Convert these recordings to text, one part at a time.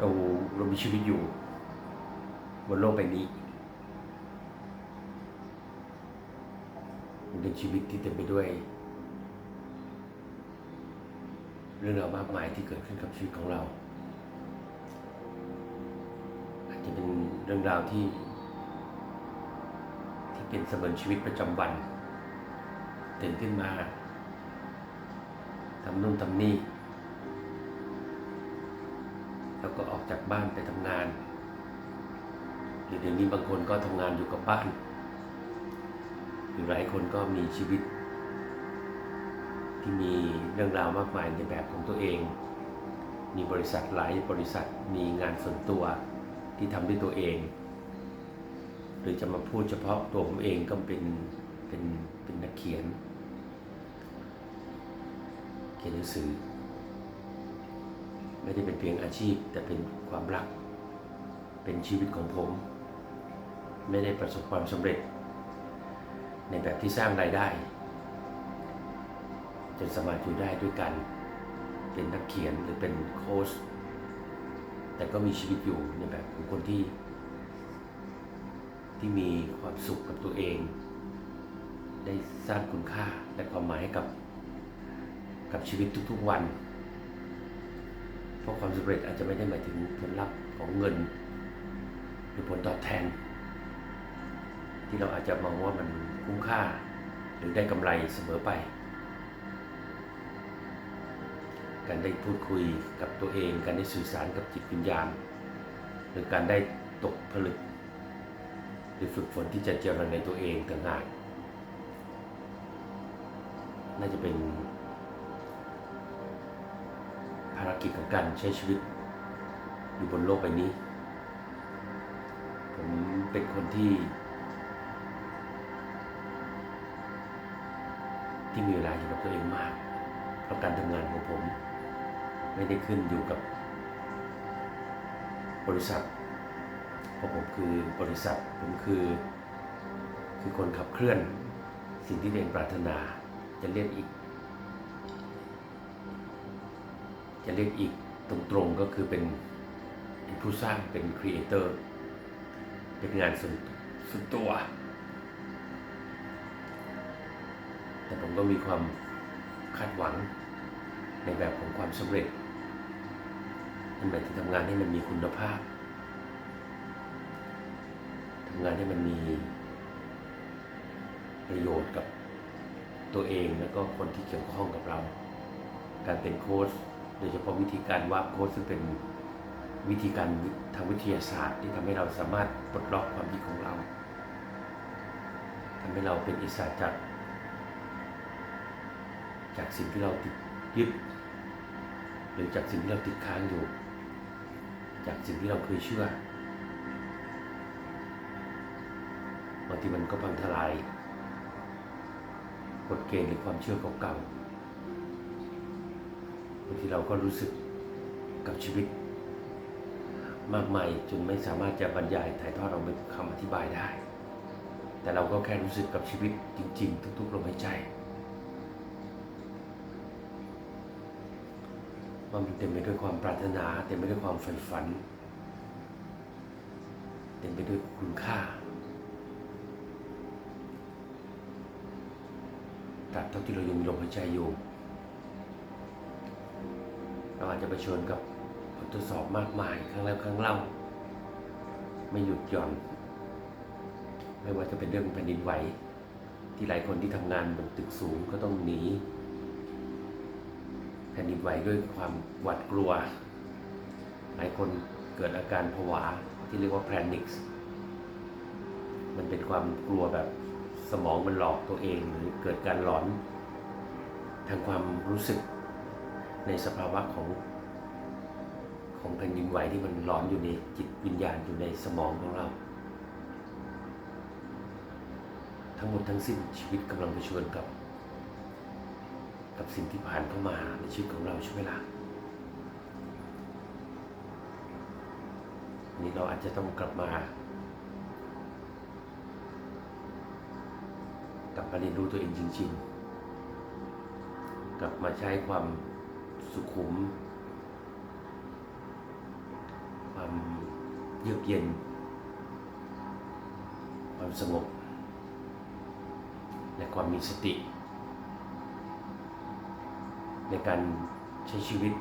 เราเรามีชีวิตอยู่ บนโลกใบนี้มันเป็นชีวิตที่เต็มไปด้วย เรื่องราวมากมายที่เกิดขึ้นกับชีวิตของเรา อาจจะเป็นเรื่องราวที่ ที่เป็นเสมือนชีวิตประจำวันตื่นขึ้นมาทำนู่นทำนี่ แล้วก็ออกจากบ้านไปทำงานหรือเดี๋ยวนี้บางคนก็ทำงานอยู่กับบ้านหรือหลายคนก็มีชีวิต ที่มีเรื่องราวมากมายในแบบของตัวเอง มีบริษัทหลายบริษัทมีงานส่วนตัวที่ทำด้วยตัวเอง หรือจะมาพูดเฉพาะตัวผมเองก็เป็นเป็นเป็นนักเขียน เขียนหนังสือ ไม่ได้เป็นเพียงอาชีพ แต่เป็นความรัก เป็นชีวิตของผม ไม่ได้ประสบความสำเร็จ ในแบบที่สร้างรายได้ จนสามารถอยู่ได้ด้วยกัน เป็นนักเขียนหรือเป็นโค้ชแต่ก็มีชีวิตอยู่ในแบบของคนที่ ที่มีความสุขกับตัวเอง ได้สร้างคุณค่าและความหมายให้กับ กับชีวิตทุกๆวัน เพราะความสำเร็จอาจจะไม่ได้หมายถึงผลลัพธ์ของเงิน หรือผลตอบแทน ที่เราอาจจะมองว่ามันคุ้มค่า หรือได้กำไรเสมอไป การได้พูดคุยกับตัวเอง การได้สื่อสารกับจิตวิญญาณ หรือการได้ตกผลึก หรือฝึกฝนที่จะเจริญในตัวเองต่างหากน่าจะเป็นารกิจของการใช้ชีวิต อยู่บนโลกใบนี้ ผมเป็นคนที่ ที่มีเวลาอยู่กับตัวเองมาก เพราะการทำงานของผม ไม่ได้ขึ้นอยู่กับบริษัทเพราะผมคือบริษัทผมคือ คือคนขับเคลื่อน สิ่งที่ตัวเองปรารถนาจะเรียกอีก จะเรียกอีกตรงๆก็คือเป็นผู้สร้างเป็นครีเอเตอร์เป็นงานส่วนส่วนตัว แต่ผมก็มีความคาดหวังในแบบของความสำเร็จนั่นหมายถึงทำงานให้มันมีคุณภาพทำงานให้มันมีประโยชน์กับตัวเองแล้วก็คนที่เกี่ยวข้องกับเรา การเป็นโค้ช โดยเฉพาะวิธีการวาโค้ดซึ่งเป็นวิธีการทางวิทยาศาสตร์ ที่ทำให้เราสามารถปลดล็อกความคิดของเราทำให้เราเป็นอิสระจาก จากสิ่งที่เราติดยึดหรือจากสิ่งที่เราติดค้างอยู่ จากสิ่งที่เราเคยเชื่อบางทีมันก็พังทลายกฎเกณฑ์หรือความเชื่อเก่าๆางทีเราก็รู้สึกกับชีวิต มากมายจนไม่สามารถจะบรรยายถ่ายทอดเราเป็นคำอธิบายได้ แต่เราก็แค่รู้สึกกับชีวิตจริง ๆ ทุกๆลมหายใจว่ามันเต็มไปด้วยความปรารถนา เต็มไปด้วยความใฝ่ฝัน เต็มไปด้วยคุณค่าตราบเท่าที่เรายังมีลมหายใจอยู่ เราอาจจะเผชิญกับบททดสอบมากมายครั้งแล้วครั้งเล่า ไม่หยุดหย่อน ไม่ว่าจะเป็นเรื่องแผ่นดินไหว ที่หลายคนที่ทำงานบนตึกสูงก็ต้องหนีแผ่นดินไหวด้วยความหวาดกลัว หลายคนเกิดอาการผวาที่เรียกว่าแพนิคมันเป็นความกลัวแบบสมองมันหลอกตัวเองหรือเกิดการหลอน ทางความรู้สึก ในสภาวะของของแผ่นดินไหวที่มันหลอนอยู่ในจิตวิญญาณอยู่ในสมองของเรา ทั้งหมดทั้งสิ้นชีวิตกำลังเผชิญกับ กับสิ่งที่ผ่านเข้ามาในชีวิตของเราใช่ไหมล่ะนนี้เราอาจจะต้องกลับมา กลับมาเรียนรู้ตัวเองจริง ๆ กลับมาใช้ความ สุขุม ความเยือกเย็น ความสงบ และความมีสติ ในการใช้ชีวิต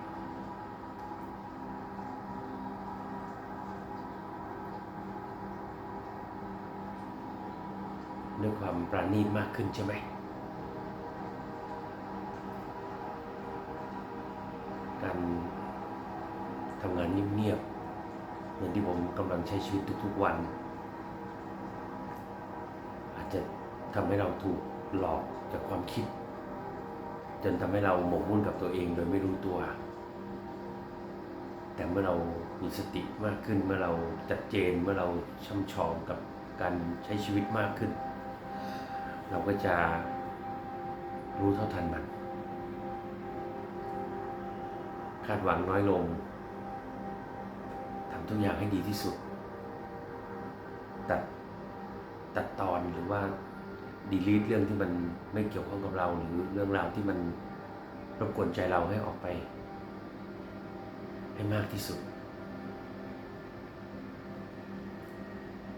ด้วยความปราณีตมากขึ้นใช่ไหม การทำงานเงียบๆเหมือนที่ผมกำลังใช้ชีวิตทุกๆวัน อาจจะทำให้เราถูกหลอกจากความคิด จนทำให้เราหมกมุ่นกับตัวเองโดยไม่รู้ตัว แต่เมื่อเรามีสติมากขึ้นเมื่อเราจัดเจนเมื่อเราช่ำชองกับการใช้ชีวิตมากขึ้น เราก็จะรู้เท่าทันมัน คาดหวังน้อยลงทำทุกอย่างให้ดีที่สุด ตัดตัดตอนหรือว่าดีลีทเรื่องที่มันไม่เกี่ยวข้องกับเราหรือเรื่องราวที่มันรบกวนใจเราให้ออกไป ให้มากที่สุด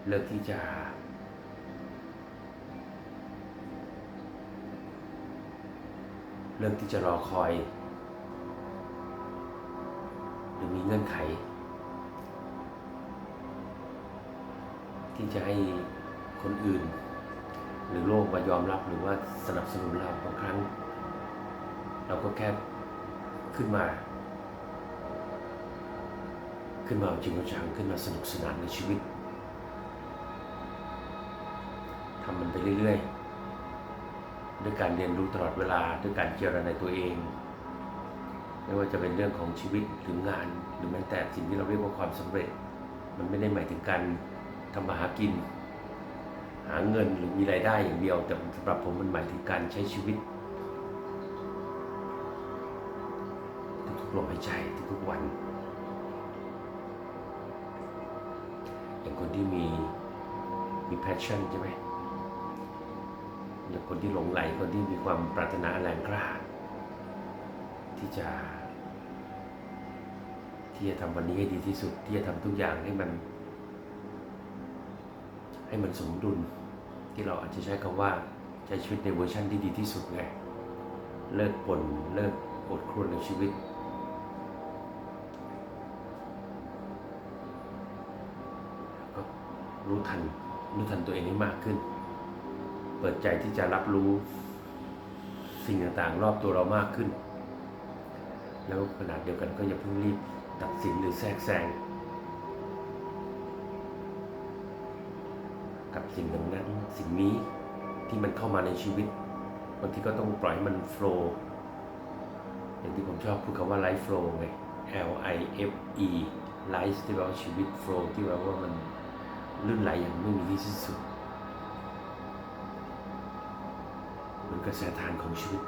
เลิกที่จะเลิกที่จะรอคอย งื่อนไข ที่จะให้คนอื่น หรือโลกมายอมรับหรือว่าสนับสนุนเราบางครั้ง เราก็แค่ขึ้นมา ขึ้นมาจริงจังขึ้นมาสนุกสนานในชีวิตทำมันไปเรื่อยๆ ด้วยการเรียนรู้ตลอดเวลา ด้วยการเจริญในตัวเอง ไม่ว่าจะเป็นเรื่องของชีวิตหรืองาน หรือแม้แต่สิ่งที่เราเรียกว่าความสำเร็จ มันไม่ได้หมายถึงการทำมาหากิน หาเงินหรือมีรายได้อย่างเดียว แต่สำหรับผมมันหมายถึงการใช้ชีวิต ทุกๆลมหายใจทุกๆวัน อย่างคนที่มีมี passion ใช่ไหมอย่างคนที่หลงไหลคนที่มีความปรารถนาแรงกล้า ที่จะ ที่จะทำวันนี้ให้ดีที่สุด ที่จะทำทุกอย่างให้มัน ให้มันสมดุล ที่เราอาจจะใช้คำว่าใช้ชีวิตในเวอร์ชันที่ดีที่สุดไงเลิกปนเลิกอดครวญในชีวิต ก็รู้ทันรู้ทันตัวเองให้มากขึ้น เปิดใจที่จะรับรู้สิ่งต่างๆ รอบตัวเรามากขึ้น แล้วขนาดเดียวกันก็อย่าเพิ่งรีบตัดสินหรือแทรกแซงกับสิ่งนั้นสิ่งนี้ที่มันเข้ามาในชีวิตบางทีก็ต้องปล่อยให้มันโฟล์อย่างที่ผมชอบพูดคำว่าไลฟ์โฟล์ไง L I F E ไลฟ์ที่แปลว่าชีวิตโฟล์ที่แปลว่ามันลื่นไหลอย่างไม่มีที่สิ้นสุดเหมือนกระแสทานของชีวิต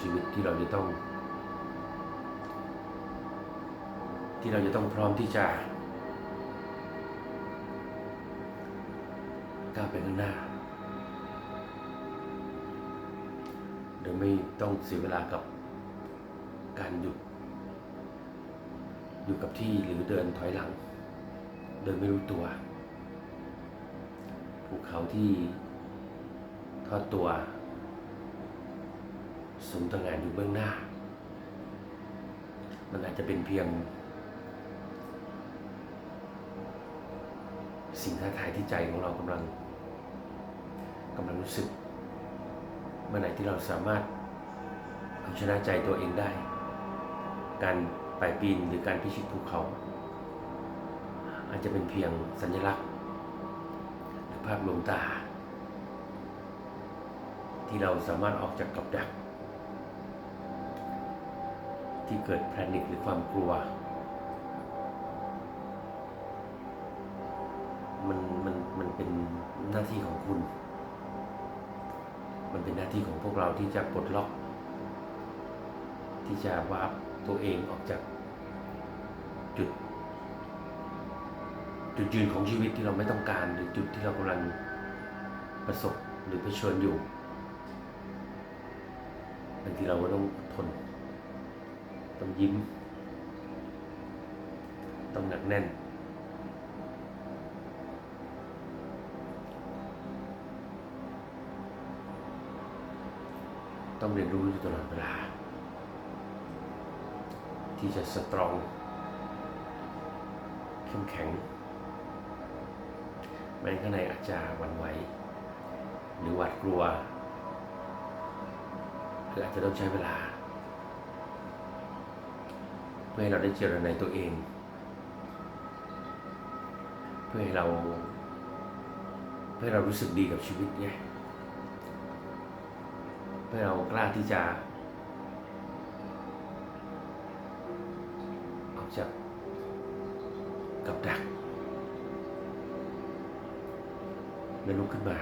ชีวิตที่เราจะต้อง ที่เราจะต้องพร้อมที่จะก้าวไปข้างหน้า โดยไม่ต้องเสียเวลากับการหยุด อยู่กับที่หรือเดินถอยหลัง โดยไม่รู้ตัวภูเขาที่ทอดตัว สูงตระหง่านอยู่เบื้องหน้า มันอาจจะเป็นเพียง สิ่งท้าทายที่ใจของเรากำลังกำลังรู้สึกเมื่อไหร่ที่เราสามารถเอาชนะใจตัวเองได้ การไต่ปีนหรือการพิชิตภูเขา อาจจะเป็นเพียงสัญลักษณ์ หรือภาพลวงตา ที่เราสามารถออกจากกับดัก ที่เกิดแพนิคหรือความกลัว มันมันมันเป็นหน้าที่ของคุณ มันเป็นหน้าที่ของพวกเราที่จะปลดล็อก ที่จะวาบตัวเองออกจากจุด จุดยืนของชีวิตที่เราไม่ต้องการหรือจุดที่เรากำลังประสบหรือเผชิญอยู่บางทีเราก็ต้องทน ต้องยิ้ม ต้องหนักแน่น ต้องเรียนรู้อยู่ตลอดเวลา ที่จะสตรองเข้มแข็งแม้ข้างในอาจจะหวั่นไหวหรือหวาดกลัวหรืออาจจะต้องใช้เวลา เพื่อให้เราได้เจริญในตัวเอง เพื่อให้เรา เพื่อให้เรารู้สึกดีกับชีวิตไงเพื่อให้เรากล้าที่จะออกจากกับดักแล้วลุกขึ้นมา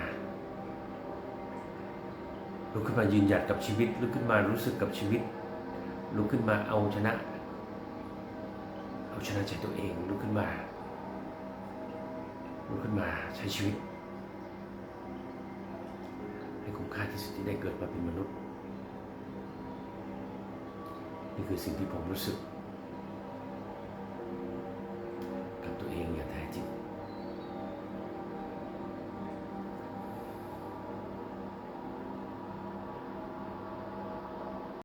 ลุกขึ้นมายืนหยัดกับชีวิตลุกขึ้นมารู้สึกกับชีวิตลุกขึ้นมาเอาชนะ เอาชนะใจตัวเองลุกขึ้นมาลุกขึ้นมาใช้ชีวิต ให้คุ้มค่าที่สุดที่ได้เกิดมาเป็นมนุษย์ นี่คือสิ่งที่ผมรู้สึก